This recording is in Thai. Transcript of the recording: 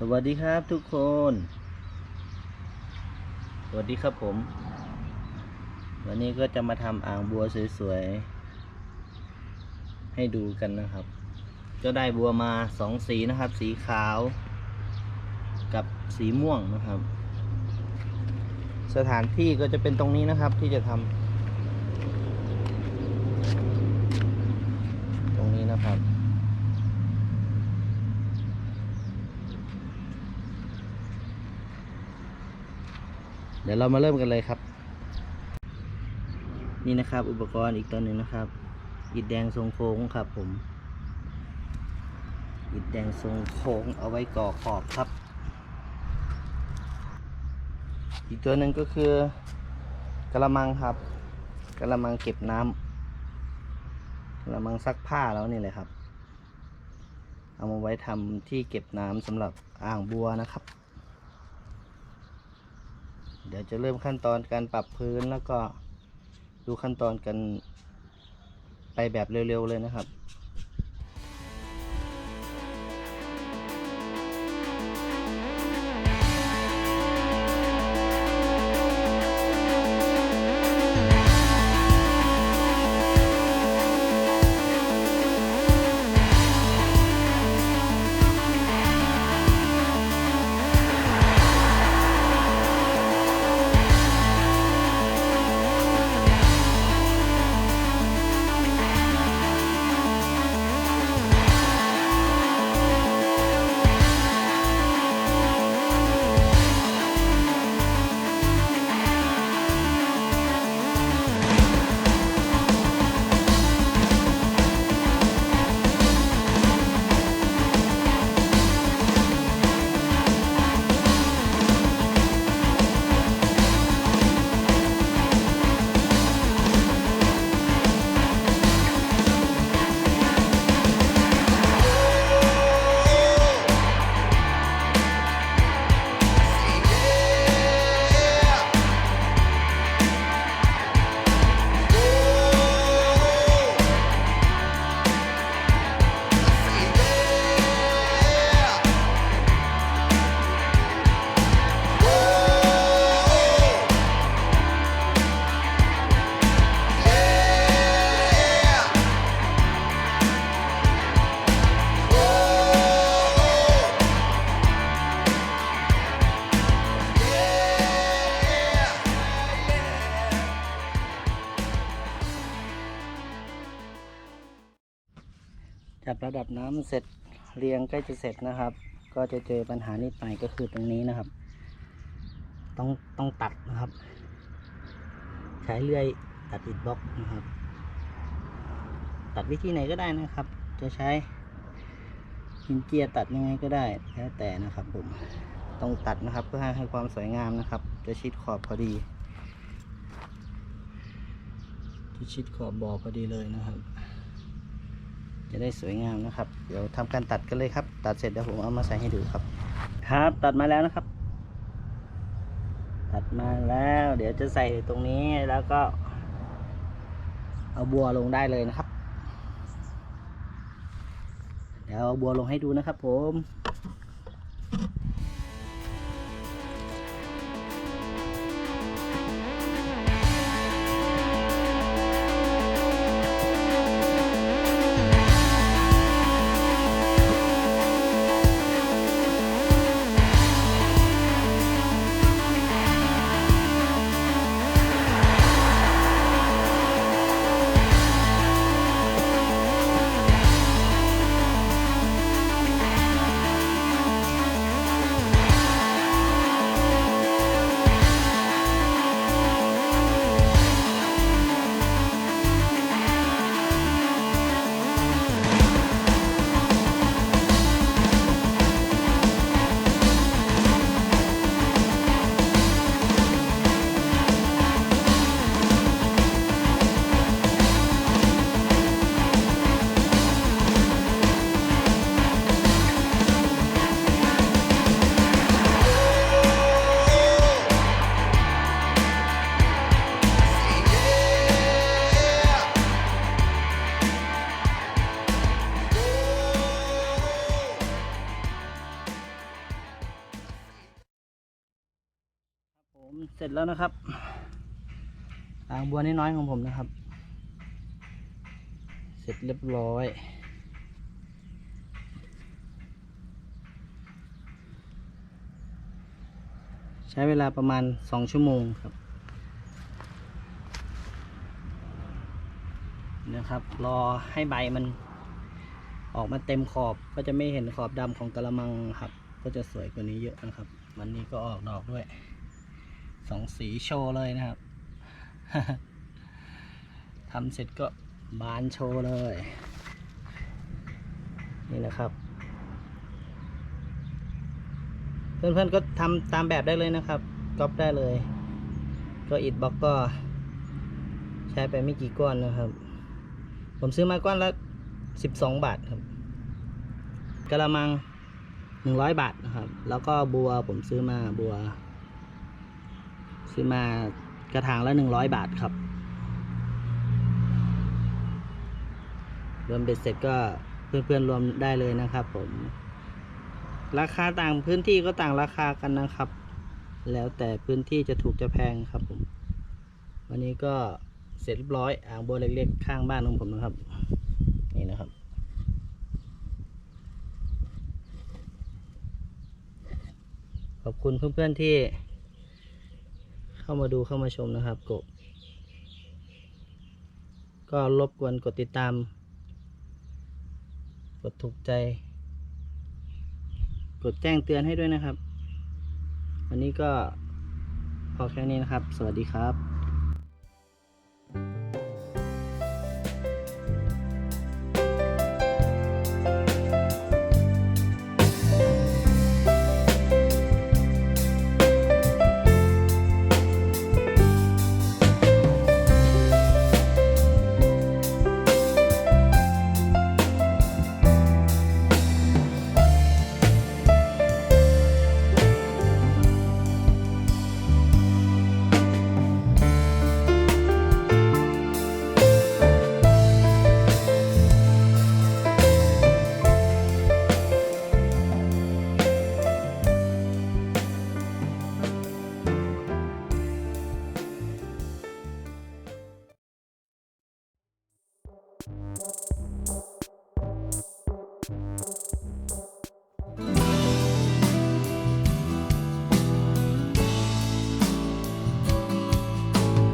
สวัสดีครับทุกคน สวัสดีครับผม วันนี้ก็จะมาทำอ่างบัวสวยๆ ให้ดูกันนะครับ ก็ได้บัวมาสองสีนะครับ สีขาวกับสีม่วงนะครับ สถานที่ก็จะเป็นตรงนี้นะครับที่จะทำตรงนี้นะครับ เดี๋ยวเรามาเริ่มกันเลยครับ นี่นะครับ อุปกรณ์อีกตัวหนึ่งนะครับอิฐแดงทรงโค้งครับผมอิฐแดงทรงโค้งเอาไว้ก่อขอบครับ อีกตัวหนึ่งก็คือกระมังครับกระมังเก็บน้ำกระมังซักผ้าแล้วนี่เลยครับ เอามาไว้ทำที่เก็บน้ำสำหรับอ่างบัวนะครับ เดี๋ยวจะเริ่มขั้นตอนการปรับพื้นแล้วก็ดูขั้นตอนกันไปแบบเร็วๆเลยนะครับ จับระดับน้ำเสร็จเรียงใกล้จะเสร็จนะครับ ก็จะเจอปัญหานิดหน่อยก็คือตรงนี้นะครับ ต้องต้องตัดนะครับ ใช้เลื่อยตัดอิฐบล็อกนะครับ ตัดวิธีไหนก็ได้นะครับ จะใช้หินเจียตัดยังไงก็ได้แล้วแต่นะครับผมต้องตัดนะครับเพื่อให้ความสวยงามนะครับ จะชิดขอบพอดี จะชิดขอบบ่อพอดีเลยนะครับ จะได้สวยงามนะครับ เดี๋ยวทำการตัดกันเลยครับ ตัดเสร็จเดี๋ยวผมเอามาใส่ให้ดูครับ ครับตัดมาแล้วนะครับ ตัดมาแล้ว เดี๋ยวจะใส่ตรงนี้แล้วก็ เอาบัวลงได้เลยนะครับ เดี๋ยวเอาบัวลงให้ดูนะครับผม เสร็จแล้วนะครับอ่างบัวน้อยๆของผมนะครับ เสร็จเรียบร้อยใช้เวลาประมาณสองชั่วโมงครับนะครับ รอให้ใบมันออกมาเต็มขอบก็จะไม่เห็นขอบดำของกระมังครับ ก็จะสวยกว่านี้เยอะนะครับ วันนี้ก็ออกดอกด้วย สองสีโชว์เลยนะครับทำเสร็จก็บานโชว์เลย นี่นะครับ เพื่อนๆก็ทำตามแบบได้เลยนะครับก๊อปได้เลย ก็อิดบล็อกก็ ใช้ไปไม่กี่ก้อนนะครับ ผมซื้อมาก้อนละสิบสองบาทครับกระมังหนึ่งร้อยบาทนะครับ แล้วก็บัวผมซื้อมาบัว ซื้อมากระถางละหนึ่งร้อยบาทครับ รวมเบ็ดเสร็จก็เพื่อนๆรวมได้เลยนะครับ ผม ราคาต่างพื้นที่ก็ต่างราคากันนะครับ แล้วแต่พื้นที่จะถูกจะแพงครับผม วันนี้ก็เสร็จเรียบร้อยอ่างบัวเล็กๆ ข้างบ้านของผมนะครับ นี่นะครับขอบคุณเพื่อนๆที่ เข้ามาดูเข้ามาชมนะครับกบก็รบกวนกดติดตาม กดถูกใจ กดแจ้งเตือนให้ด้วยนะครับ วันนี้ก็พอแค่นี้นะครับ สวัสดีครับ